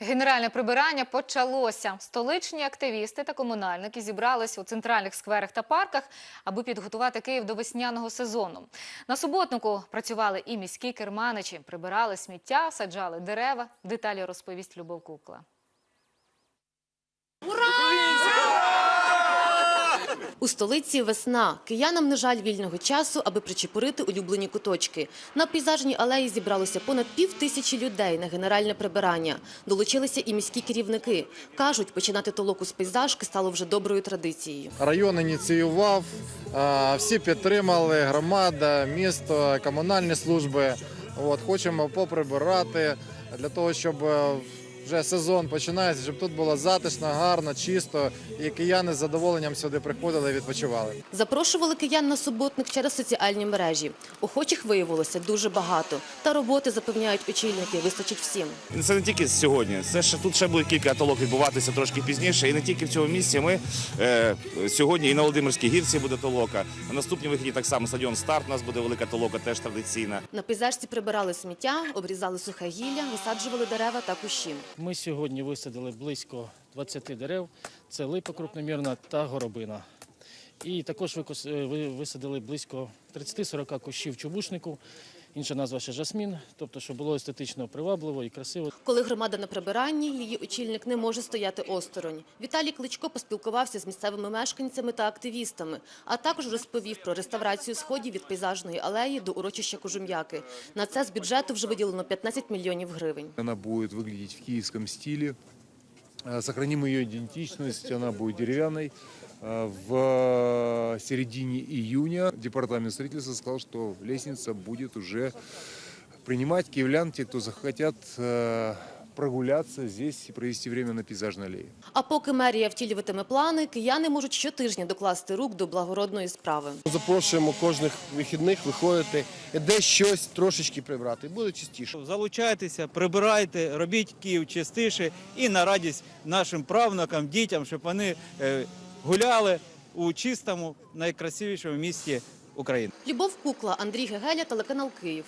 Генеральне прибирання почалося. Столичні активісти та комунальники зібрались у центральних скверах та парках, аби підготувати Київ до весняного сезону. На суботнику працювали і міські керманичі, прибирали сміття, саджали дерева. Деталі розповість Любов Кукла. У столиці весна. Киянам не жаль вільного часу, аби причепурити улюблені куточки. На пейзажній алеї зібралося понад пів тисячі людей на генеральне прибирання. Долучилися і міські керівники. Кажуть, починати толоку з пейзажки стало вже доброю традицією. Район ініціював, всі підтримали, громада, місто, комунальні служби. От, хочемо поприбирати для того, щоб е, вже сезон починається, щоб тут було затишно, гарно, чисто, і кияни з задоволенням сюди приходили і відпочивали. Запрошували киян на суботник через соціальні мережі. Охочих виявилося дуже багато. Та роботи, запевняють очільники, вистачить всім. Це не тільки сьогодні. Це ще тут ще буде кілька толок відбуватися трошки пізніше. І не тільки в цьому місці. Ми е, сьогодні і на Володимирській гірці буде толока. На наступній вихідні так само стадіон Старт. У нас буде велика толока, теж традиційна. На пейзажці прибирали сміття, обрізали сухе гілля, висаджували дерева та кущі. Ми сьогодні висадили близько 20 дерев. Це липа крупномірна та горобина. І також е, висадили близько 30-40 кущів чубушнику Інша назва ще жасмін, тобто, щоб було естетично привабливо і красиво. Коли громада на прибиранні, її очільник не може стояти осторонь. Віталій Кличко поспілкувався з місцевими мешканцями та активістами, а також розповів про реставрацію сходів від пейзажної алеї до урочища Кожум'яки. На це з бюджету вже виділено 15 мільйонів гривень. Она будет выглядеть в киевском стиле. Э, Сохраним ее идентичность, она будет деревянной. Э, В середине июня департамент строительства сказал, что лестница будет уже принимать киевлян, те, кто захотят э, прогуляться здесь и провести время на пейзажной аллее. А поки мерія втілюватиме плани, кияни можуть щотижня докласти рук до благородної справи. Запрошуємо кожних вихідних виходити, де щось трошечки прибрати. Буде чистіше. Залучайтеся, прибирайте, робіть Київ чистіше і на радість нашим правнукам, дітям, щоб вони е, гуляли у чистому, найкрасивішому місті України. Любов Кукла, Андрій Гегеля, телеканал Київ.